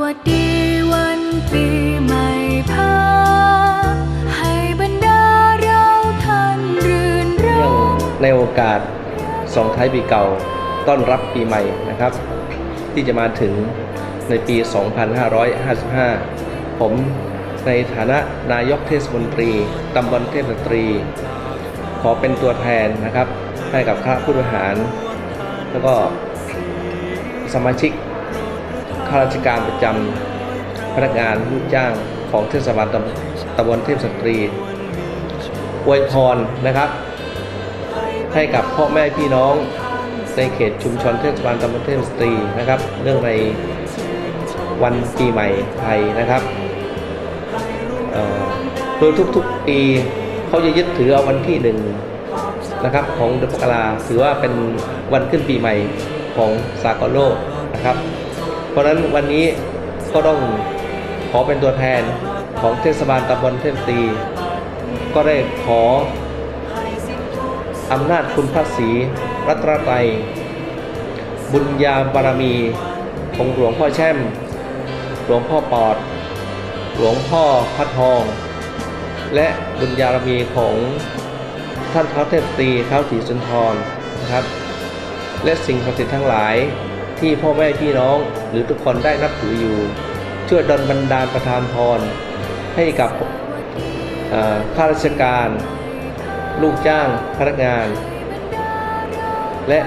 วัสดีวันปีใหม่พาให้บรรดาเราท่านรื่นรเนื่องมในโอกาสส่งท้ายปีเก่าต้อนรับปีใหม่นะครับ ที่จะมาถึงในปี 2555 ผมในฐานะนายกเทศมนตรีตำบลเทพสตรี ขอเป็นตัวแทนนะครับ ให้กับคณะผู้บริหาร แล้วก็สมาชิก ข้าราชการประจำพนักงานลูกจ้างของเทศบาลตำตำบลเทพสตรีอวยพรนะครับ ให้กับพ่อแม่พี่น้องในเขตชุมชนเทศบาลตำบลเทพสตรีนะครับ เรื่องในวันปีใหม่ไทยนะครับโดยทุกๆปีเขาจะยึดถือเอาวันที่หนึ่งนะครับของเดือนมกราถือว่าเป็นวันขึ้นปีใหม่ของสากลโลกนะครับ เพราะฉะนั้นวันนี้ก็ต้องขอเป็นตัวแทนของเทศบาลตำบลเทพตี ก็ได้ขออำนาจคุณพระศรีรัตนตรบุญญาบารมีของหลวงพ่อแช่ม หลวงพ่อปอด หลวงพ่อพระทอง และบุญญาบารมีของท่านเท้าวเทพตีเท้าวศรีสุนทรนะครับ และสิ่งศักดิ์สิทธิ์ทั้งหลาย ที่พ่อแม่พี่น้องหรือทุกคนได้นับถืออยู่ช่วยดลบันดาลประทานพร ให้กับข้าราชการ ลูกจ้างพนักงาน และ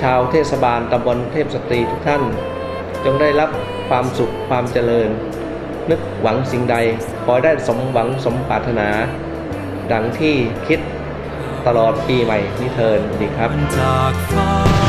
ชาวเทศบาลตำบลเทพสตรีทุกท่าน จงได้รับความสุขความเจริญ นึกหวังสิ่งใดขอได้สมหวังสมปรารถนา ดังที่คิดตลอดปีใหม่นี้เทินดีครับ